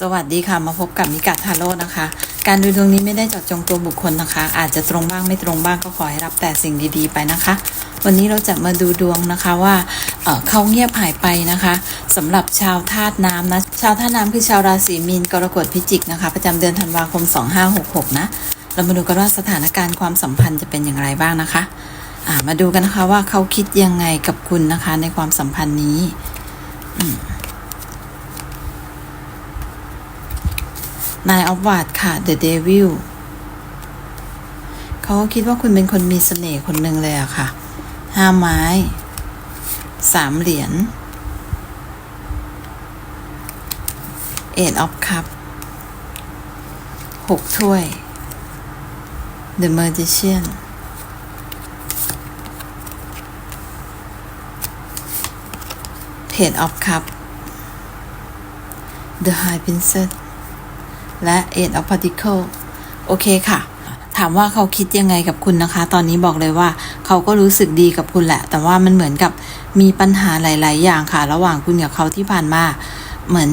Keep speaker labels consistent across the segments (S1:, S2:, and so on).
S1: สวัสดีค่ะมาพบกับมิกาทาโร่นะคะ การดูดวงนี้ไม่ได้เจาะจงตัวบุคคลนะคะ อาจจะตรงบ้างไม่ตรงบ้างก็ขอให้รับแต่สิ่งดีๆไปนะคะ วันนี้เราจะมาดูดวงนะคะว่าเเขาเงียบหายไปนะคะสำหรับชาวธาตุน้ำนะชาวธาตุน้ำคือชาวราศีมีนกรกฎพิจิกนะคะ ประจำเดือนธันวาคม 2566 นะเรามาดูกันว่าสถานการณ์ความสัมพันธ์จะเป็นอย่างไรบ้างนะคะามาดูกันนะคะว่าเขาคิดยังไงกับคุณนะคะในความสัมพันธ์นี้ นายออฟวาดค่ะ The Devil เขาก็คิดว่าคุณเป็นคนมีเสน่ห์คนหนึ่งเลยอะค่ะ ห้าไม้ สามเหรียญเอ็ดออฟคัพหกถ้วย The Magician เพจออฟคัพ The High Princess และ Eight of Particle โอเคค่ะ ถามว่าเขาคิดยังไงกับคุณนะคะ ตอนนี้บอกเลยว่าเขาก็รู้สึกดีกับคุณแหละ แต่ว่ามันเหมือนกับมีปัญหาหลาย ๆ อย่างค่ะ ระหว่างคุณกับเขาที่ผ่านมา เหมือน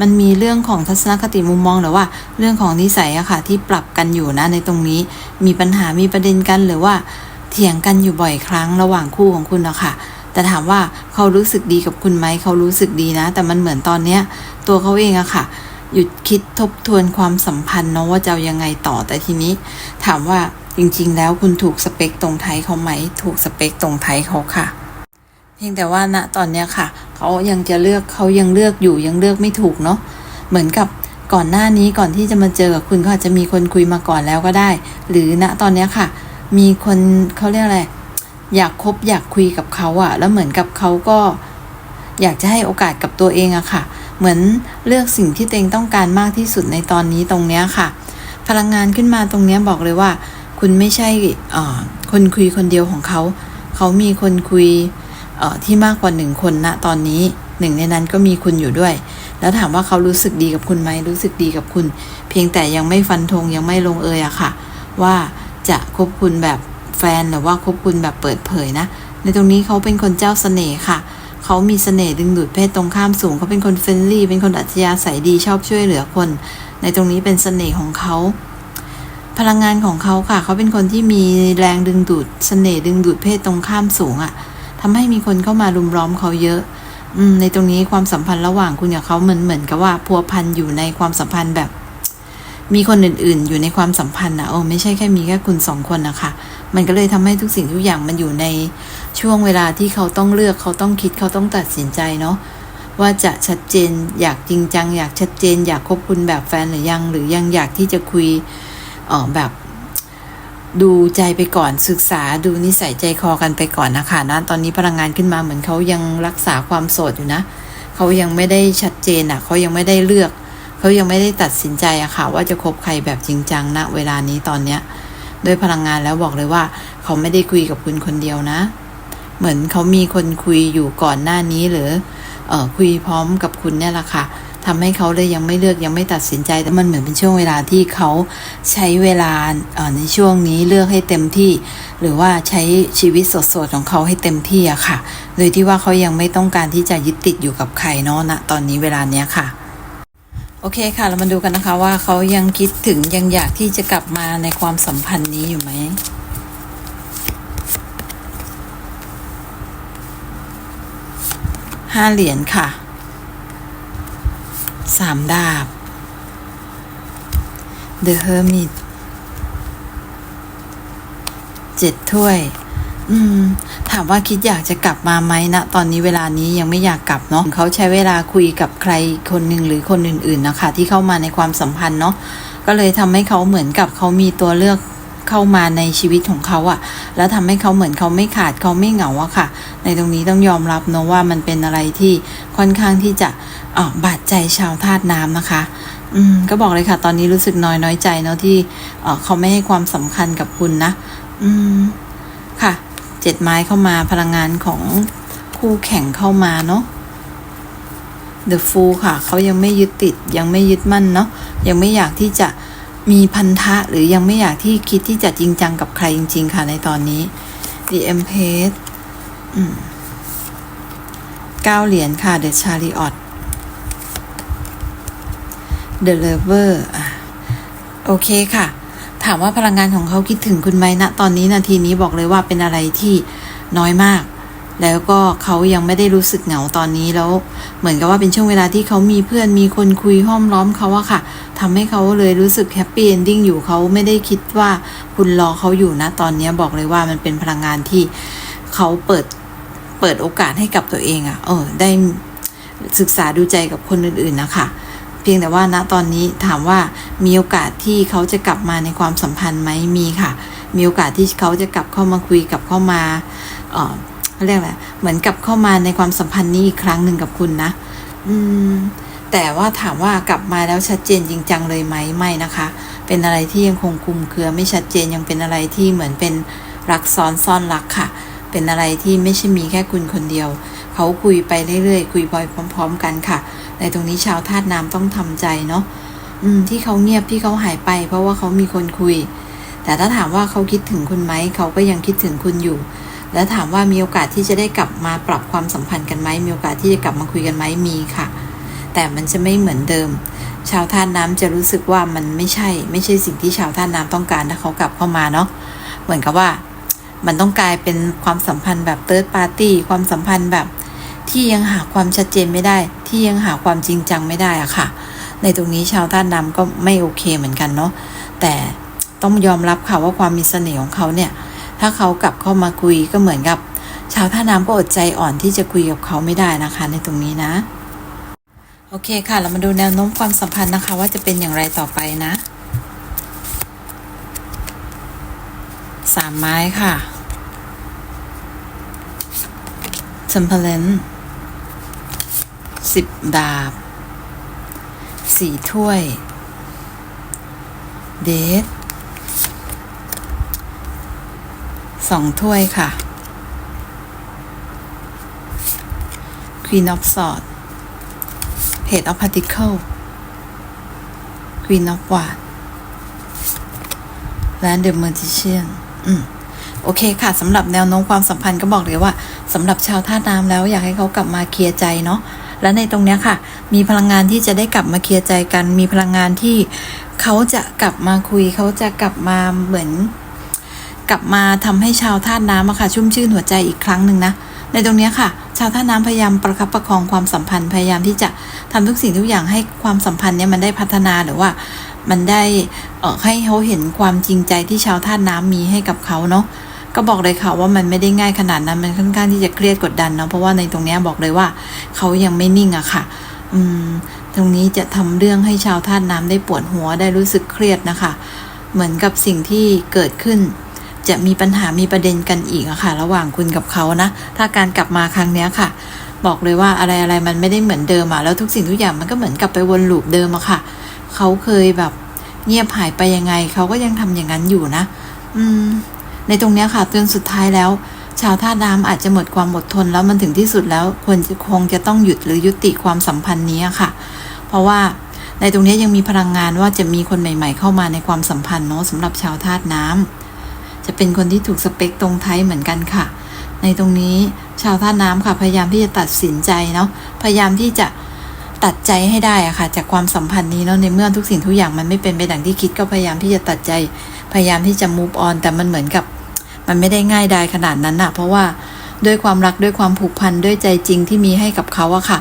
S1: มันมีเรื่องของทัศนคติมุมมองหรือว่าเรื่องของนิสัยอะค่ะที่ปรับกันอยู่นะในตรงนี้ มีปัญหามีประเด็นกันหรือว่าเถียงกันอยู่บ่อยครั้งระหว่างคู่ของคุณนะคะแต่ถามว่าเขารู้สึกดีกับคุณไหมเขารู้สึกดีนะ แต่มันเหมือนตอนเนี้ยตัวเขาเองอะค่ะ หยุดคิดทบทวนความสัมพันธ์เนาะว่าจะยังไงต่อแต่ทีนี้ ถามว่าจริงๆ แล้วคุณถูกสเปคตรงไทยเขาไหม ถูกสเปคตรงไทยเขาค่ะ เพียงแต่ว่าณตอนเนี้ยค่ะ เขายังจะเลือกเขายังเลือกอยู่ยังเลือกไม่ถูกเนาะเหมือนกับก่อนหน้านี้ก่อนที่จะมาเจอกับคุณเขาอาจจะมีคนคุยมาก่อนแล้วก็ได้ หรือณตอนเนี้ยค่ะ มีคนเขาเรียกอะไรอยากคบอยากคุยกับเขาอะแล้วเหมือนกับเขาก็อยากจะให้โอกาสกับตัวเองอะค่ะ เหมือนเลือกสิ่งที่ตัวเองต้องการมากที่สุดในตอนนี้ตรงเนี้ยค่ะ พลังงานขึ้นมาตรงเนี้ยบอกเลยว่า คุณไม่ใช่คนคุยคนเดียวของเขา เขามีคนคุยที่มากกว่าหนึ่งคนณตอนนี้หนึ่งในนั้นก็มีคุณอยู่ด้วย แล้วถามว่าเขารู้สึกดีกับคุณไหมรู้สึกดีกับคุณ เพียงแต่ยังไม่ฟันธงยังไม่ลงเอยอะค่ะ ว่าจะคบคุณแบบแฟนหรือว่าคบคุณแบบเปิดเผยนะ ในตรงนี้เขาเป็นคนเจ้าเสน่ห์ค่ะ เขามีเสน่ห์ดึงดูดเพศตรงข้ามสูง เขาเป็นคนเฟรนลี่เป็นคนอัธยาศัยดีชอบช่วยเหลือคน ในตรงนี้เป็นเสน่ห์ของเขาพลังงานของเขาค่ะ เขาเป็นคนที่มีแรงดึงดูดเสน่ห์ดึงดูดเพศตรงข้ามสูงอะ่ะทำให้มีคนเข้ามารุมล้อมเขาเยอะ อืม ในตรงนี้ความสัมพันธ์ระหว่างคุณกับเขาเหมือนเหมือนกับว่าพัวพันอยู่ในความสัมพันธ์แบบ มีคนอื่น ๆ อยู่ในความสัมพันธ์นะโอ้ไม่ใช่แค่มีแค่คุณสองคนนะคะ มันก็เลยทำให้ทุกสิ่งทุกอย่างมันอยู่ในช่วงเวลาที่เขาต้องเลือกเขาต้องคิดเขาต้องตัดสินใจเนาะว่าจะชัดเจน อยากจริงจัง อยากชัดเจน อยากคบคุณแบบแฟนหรือยัง หรือยังอยากที่จะคุยออแบบดูใจไปก่อนศึกษาดูนิสัยใจคอกันไปก่อนนะคะนะตอนนี้พลังงานขึ้นมาเหมือนเขายังรักษาความโสดอยู่นะเขายังไม่ได้ชัดเจนอะ่ะเขายังไม่ได้เลือก เขายังไม่ได้ตัดสินใจอะค่ะ ว่าจะคบใครแบบจริงจังณเวลานี้ตอนเนี้ย ด้วยพลังงานแล้วบอกเลยว่า เขาไม่ได้คุยกับคุณคนเดียวนะ เหมือนเขามีคนคุยอยู่ก่อนหน้านี้หรือเออคุยพร้อมกับคุณเนี่ยแหละค่ะทำให้เขาเลยยังไม่เลือกยังไม่ตัดสินใจแต่มันเหมือนเป็นช่วงเวลาที่เขาใช้เวลาในช่วงนี้เลือกให้เต็มที่ หรือว่าใช้ชีวิตสดๆของเขาให้เต็มที่อะค่ะ โดยที่ว่าเขายังไม่ต้องการที่จะยึดติดอยู่กับใครเนาะณตอนนี้เวลาเนี้ยค่ะ โอเคค่ะ เรามาดูกันนะคะว่าเขายังคิดถึงยังอยากที่จะกลับมาในความสัมพันธ์นี้อยู่ไหมห้าเหรียญค่ะสามดาบ The Hermit เจ็ดถ้วย อืม ถามว่าคิดอยากจะกลับมาไหมนะตอนนี้เวลานี้ยังไม่อยากกลับเนาะเขาใช้เวลาคุยกับใครคนหนึ่งหรือคนอื่นๆนะคะที่เข้ามาในความสัมพันธ์เนาะก็เลยทำให้เขาเหมือนกับเขามีตัวเลือกเข้ามาในชีวิตของเขาอะแล้วทำให้เขาเหมือนเขาไม่ขาดเขาไม่เหงาอะค่ะ ในตรงนี้ต้องยอมรับเนาะว่ามันเป็นอะไรที่ค่อนข้างที่จะออบาดใจชาวธาตุน้ำนะคะอืมก็บอกเลยค่ะ ตอนนี้รู้สึกน้อยน้อยใจเนาะที่เออเขาไม่ให้ความสำคัญกับคุณนะ อืมค่ะ เจ็ดไม้เข้ามาพลังงานของคู่แข่งเข้ามาเนาะ The Fool ค่ะเขายังไม่ยึดติดยังไม่ยึดมั่นเนาะยังไม่อยากที่จะมีพันธะหรือยังไม่อยากที่คิดที่จะจริงจังกับใครจริง ๆ ค่ะในตอนนี้ The Empress เก้าเหรียญค่ะ The Chariot The Lover อะโอเคค่ะ ถามว่าพลังงานของเขาคิดถึงคุณไหมณตอนนี้นาทีนี้บอกเลยว่าเป็นอะไรที่น้อยมาก แล้วก็เขายังไม่ได้รู้สึกเหงาตอนนี้แล้ว เหมือนกับว่าเป็นช่วงเวลาที่เขามีเพื่อนมีคนคุยห้อมล้อมเขาอะค่ะทำให้เขาเลยรู้สึกแฮปปี้เอนดิ้งอยู่เขาไม่ได้คิดว่าคุณรอเขาอยู่นะตอนนี้บอกเลยว่ามันเป็นพลังงานที่เขาเปิดเปิดโอกาสให้กับตัวเองอะเออได้ศึกษาดูใจกับคนอื่นๆนะคะ เพียงแต่ว่าณตอนนี้ถามว่ามีโอกาสที่เขาจะกลับมาในความสัมพันธ์ไหมมีค่ะ มีโอกาสที่เขาจะกลับเข้ามาคุยกับเข้ามาเออเขาเรียกอะไรเหมือนกลับเข้ามาในความสัมพันธ์นี้อีกครั้งหนึ่งกับคุณนะ อืม แต่ว่าถามว่ากลับมาแล้วชัดเจนจริงจังเลยไหมไม่นะคะ เป็นอะไรที่ยังคงคลุมเครือไม่ชัดเจนยังเป็นอะไรที่เหมือนเป็นรักซ้อนซ่อนรักค่ะ เป็นอะไรที่ไม่ใช่มีแค่คุณคนเดียว เขาคุยไปเรื่อยๆ คุยไปพร้อม ๆ กันค่ะ ในตรงนี้ชาวธาตุน้ำต้องทำใจเนาะอืม ที่เขาเงียบที่เขาหายไป เพราะว่าเขามีคนคุย แต่ถ้าถามว่าเขาคิดถึงคุณไหมเขาก็ยังคิดถึงคุณอยู่ แล้วถามว่ามีโอกาสที่จะได้กลับมาปรับความสัมพันธ์กันไหมมีโอกาสที่จะกลับมาคุยกันไหมมีค่ะ แต่มันจะไม่เหมือนเดิม ชาวธาตุน้ำจะรู้สึกว่ามันไม่ใช่ ไม่ใช่สิ่งที่ชาวธาตุน้ำต้องการถ้าเขากลับเข้ามาเนาะเหมือนกับว่า มันต้องกลายเป็นความสัมพันธ์แบบเติร์ดปาร์ตี้ความสัมพันธ์แบบ ที่ยังหาความชัดเจนไม่ได้ ที่ยังหาความจริงจังไม่ได้อะค่ะ ในตรงนี้ชาวธาตุน้ำก็ไม่โอเคเหมือนกันเนาะแต่ต้องยอมรับค่ะว่าความมีเสน่ห์ของเขาเนี่ย ถ้าเขากลับเข้ามาคุยก็เหมือนกับ ชาวท่าน้ำก็อดใจอ่อนที่จะคุยกับเขาไม่ได้นะคะ ในตรงนี้นะ โอเคค่ะ เรามาดูแนวโน้มความสัมพันธ์นะคะ ว่าจะเป็นอย่างไรต่อไปนะสามไม้ค่ะ t สิบดาบสี่ถ้วย เดทสองถ้วยค่ะ Queen of Swords Page of Pentacles Queen of Wands และ The Magician อืมโอเคค่ะสำหรับแนวโน้มความสัมพันธ์ก็บอกเลยว่าสำหรับชาวธาตุน้ำแล้วอยากให้เขากลับมาเคลียร์ใจเนาะ และในตรงนี้ค่ะ มีพลังงานที่จะได้กลับมาเคลียร์ใจกัน มีพลังงานที่เขาจะกลับมาคุย เขาจะกลับมาเหมือน กลับมาทำให้ชาวธาตุน้ำอะค่ะ ชุ่มชื่นหัวใจอีกครั้งหนึ่งนะในตรงนี้ค่ะ ชาวธาตุน้ำพยายามประคับประคองความสัมพันธ์พยายามที่จะทำทุกสิ่งทุกอย่างให้ความสัมพันธ์เนี้ยมันได้พัฒนาหรือว่า มันได้อ่อให้เขาเห็นความจริงใจที่ชาวธาตุน้ำมีให้กับเขาเนาะ ก็บอกเลยค่ะว่ามันไม่ได้ง่ายขนาดนั้นมันค่อนข้างที่จะเครียดกดดันเนาะเพราะว่าในตรงนี้บอกเลยว่าเขายังไม่นิ่งอะค่ะ อืม ตรงนี้จะทำเรื่องให้ชาวธาตุน้ำได้ปวดหัวได้รู้สึกเครียดนะคะ เหมือนกับสิ่งที่เกิดขึ้น จะมีปัญหามีประเด็นกันอีกอะค่ะ ระหว่างคุณกับเขานะ ถ้าการกลับมาครั้งเนี้ยค่ะ บอกเลยว่าอะไรอะไรมันไม่ได้เหมือนเดิมอะแล้วทุกสิ่งทุกอย่างมันก็เหมือนกลับไปวนลูปเดิมอะค่ะ เขาเคยแบบเงียบหายไปยังไง เขาก็ยังทำอย่างนั้นอยู่นะ อืม ในตรงนี้ค่ะจนสุดท้ายแล้ว ชาวท่าน้ำอาจจะหมดความอดทนแล้วมันถึงที่สุดแล้วควรจะคงจะต้องหยุดหรือยุติความสัมพันธ์นี้ค่ะ เพราะว่าในตรงนี้ยังมีพลังงานว่าจะมีคนใหม่ ๆ เข้ามาในความสัมพันธ์เนาะสำหรับชาวธาตุน้ำจะเป็นคนที่ถูกสเปคตรงไทยเหมือนกันค่ะ ในตรงนี้ชาวธาตุน้ำค่ะ พยายามที่จะตัดสินใจเนาะพยายามที่จะตัดใจให้ได้อะค่ะ จากความสัมพันธ์นี้เนาะในเมื่อทุกสิ่งทุกอย่างมันไม่เป็นไปดังที่คิดก็พยายามที่จะตัดใจ พยายามที่จะ move on แต่มันเหมือนกับ มันไม่ได้ง่ายดายขนาดนั้นอะเพราะว่าด้วยความรักด้วยความผูกพันด้วยใจจริงที่มีให้กับเขาอะค่ะ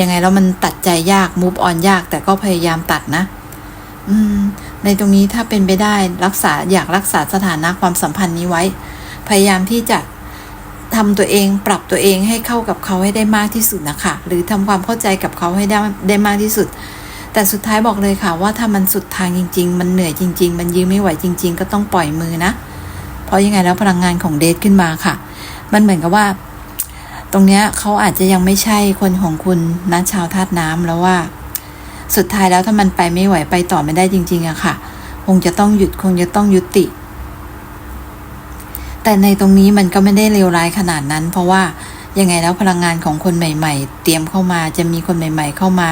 S1: ยังไงแล้วมันตัดใจยาก move on ยาก แต่ก็พยายามตัดนะ อืม ในตรงนี้ถ้าเป็นไปได้รักษาอยากรักษาสถานะความสัมพันธ์นี้ไว้ พยายามที่จะทำตัวเองปรับตัวเองให้เข้ากับเขาให้ได้มากที่สุดนะคะหรือทำความเข้าใจกับเขาให้ได้ได้มากที่สุด แต่สุดท้ายบอกเลยค่ะว่าถ้ามันสุดทางจริง ๆ มันเหนื่อยจริง ๆ มันยื้อไม่ไหวจริง ๆ ก็ต้องปล่อยมือนะ เพราะยังไงแล้วพลังงานของเดทขึ้นมาค่ะ มันเหมือนกับว่า ตรงเนี้ยเขาอาจจะยังไม่ใช่คนของคุณนะชาวธาตุน้ำแล้วว่า สุดท้ายแล้วถ้ามันไปไม่ไหวไปต่อไม่ได้จริง ๆอะค่ะ คงจะต้องหยุดคงจะต้องยุติ แต่ในตรงนี้มันก็ไม่ได้เลวร้ายขนาดนั้น เพราะว่ายังไงแล้วพลังงานของคนใหม่ ๆ เตรียมเข้ามาจะมีคนใหม่ ๆ เข้ามา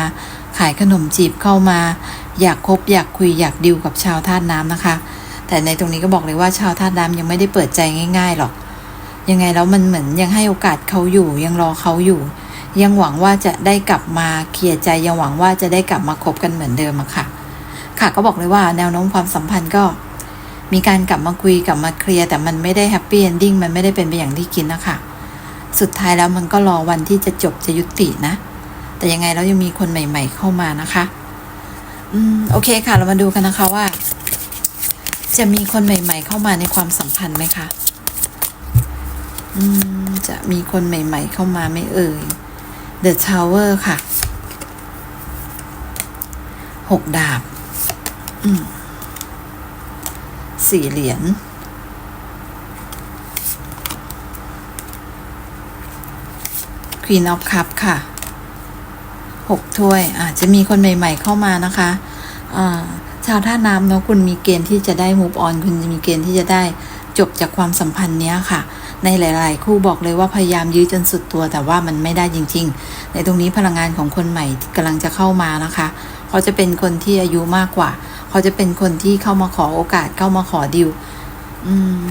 S1: ขายขนมจีบเข้ามา อยากคบอยากคุยอยากดิวกับชาวธาตุน้ำนะคะ แต่ในตรงนี้ก็บอกเลยว่าชาวธาตุน้ำยังไม่ได้เปิดใจง่าย ๆหรอก ยังไงแล้วมันเหมือนยังให้โอกาสเขาอยู่ ยังรอเขาอยู่ ยังหวังว่าจะได้กลับมาเคลียร์ใจยังหวังว่าจะได้กลับมาคบกันเหมือนเดิมอะค่ะ ค่ะก็บอกเลยว่าแนวโน้มความสัมพันธ์ก็ มีการกลับมาคุยกลับมาเคลียร์แต่มันไม่ได้แฮปปี้เอนดิ้งมันไม่ได้เป็นไปอย่างที่คิดนะคะสุดท้ายแล้วมันก็รอวันที่จะจบจะยุตินะ แต่ยังไงแล้วยังมีคนใหม่ ๆ เข้ามานะคะ อืมโอเคค่ะ เรามาดูกันนะคะว่า จะมีคนใหม่ ๆ เข้ามาในความสัมพันธ์ไหมคะอืมจะมีคนใหม่ ๆ เข้ามาไหม่เอ่ย The Tower ค่ะ หกดาบอืมสี่เหรียญ Queen of Cup ค่ะ หกถ้วย อาจจะมีคนใหม่ ๆ เข้ามานะคะ อ่า ชาวท่าน้ำเนาะคุณมีเกณฑ์ที่จะได้ move on คุณจะมีเกณฑ์ที่จะได้จบจากความสัมพันธ์เนี้ยค่ะ ในหลาย ๆ คู่บอกเลยว่าพยายามยื้อจนสุดตัว แต่ว่ามันไม่ได้จริง ๆ ในตรงนี้พลังงานของคนใหม่ที่กำลังจะเข้ามานะคะ เขาจะเป็นคนที่อายุมากกว่า เขาจะเป็นคนที่เข้ามาขอโอกาสเข้ามาขอดิวอืม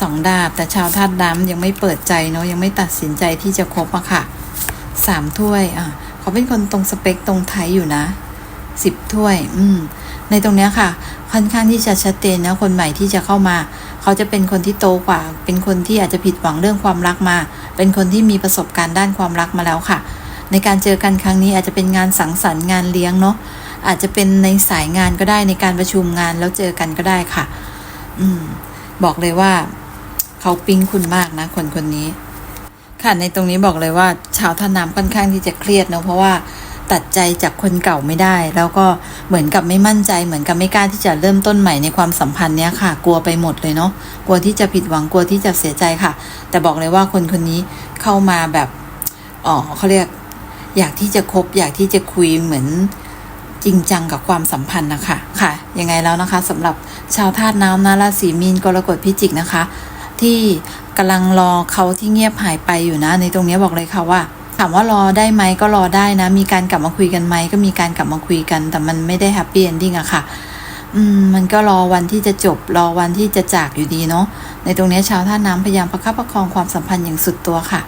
S1: สองดาบแต่ชาวธาตุน้ำยังไม่เปิดใจเนาะยังไม่ตัดสินใจที่จะคบอะค่ะสามถ้วยอะ เขาเป็นคนตรงสเปคตรงไทยอยู่นะสิบถ้วย อืม ในตรงเนี้ยค่ะ ค่อนข้างที่จะชัดเจนนะ คนใหม่ที่จะเข้ามา เขาจะเป็นคนที่โตกว่า เป็นคนที่อาจจะผิดหวังเรื่องความรักมา เป็นคนที่มีประสบการณ์ด้านความรักมาแล้วค่ะ ในการเจอกันครั้งนี้อาจจะเป็นงานสังสรรค์งานเลี้ยงเนาะ อาจจะเป็นในสายงานก็ได้ในการประชุมงานแล้วเจอกันก็ได้ค่ะ อืม บอกเลยว่า เขาปิ๊งคุณมากนะ คนคนนี้ ค่ะในตรงนี้บอกเลยว่า ชาวท่าน้ำค่อนข้างที่จะเครียดเนอะเพราะว่าตัดใจจากคนเก่าไม่ได้ แล้วก็เหมือนกับไม่มั่นใจ เหมือนกับไม่กล้าที่จะเริ่มต้นใหม่ในความสัมพันธ์เนี้ยค่ะ กลัวไปหมดเลยเนาะกลัวที่จะผิดหวังกลัวที่จะเสียใจค่ะ แต่บอกเลยว่าคนคนนี้เข้ามาแบบอ๋อเขาเรียก อยากที่จะคบ อยากที่จะคุยเหมือนจริงจังกับความสัมพันธ์นะคะค่ะยังไงแล้วนะคะสำหรับชาวธาตุน้ำนะราศีมีนกรกฎพิจิกนะคะ ที่กำลังรอเขาที่เงียบหายไปอยู่นะ ในตรงนี้บอกเลยค่ะว่า ถามว่ารอได้ไหมก็รอได้นะ มีการกลับมาคุยกันไหมก็มีการกลับมาคุยกัน แต่มันไม่ได้แฮปปี้เอนดิ้งอะค่ะอืมมันก็รอวันที่จะจบรอวันที่จะจากอยู่ดีเนาะในตรงนี้ชาวท่าน้ำพยายามประคับประคองความสัมพันธ์อย่างสุดตัวค่ะ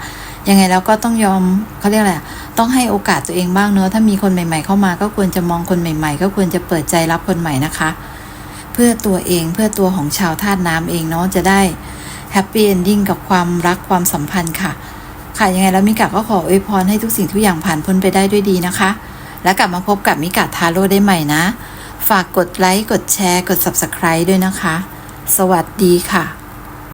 S1: ยังไงแล้วก็ต้องยอมเขาเรียกอะไรต้องให้โอกาสตัวเองบ้างเนอะถ้ามีคนใหม่ ๆ เข้ามาก็ควรจะมองคนใหม่ ๆ ก็ควรจะเปิดใจรับคนใหม่นะคะ เพื่อตัวเองเพื่อตัวของชาวธาตุน้ำเองเนาะจะได้ แฮปปี้เอนดิ้งกับความรักความสัมพันธ์ค่ะ ค่ะยังไงแล้วมิกะก็ขออวยพรให้ทุกสิ่งทุกอย่างผ่านพ้นไปได้ด้วยดีนะคะ และกลับมาพบกับมิกะทาโร่ได้ใหม่นะ ฝากกดไลค์กดแชร์ กด Subscribe ด้วยนะคะ สวัสดีค่ะ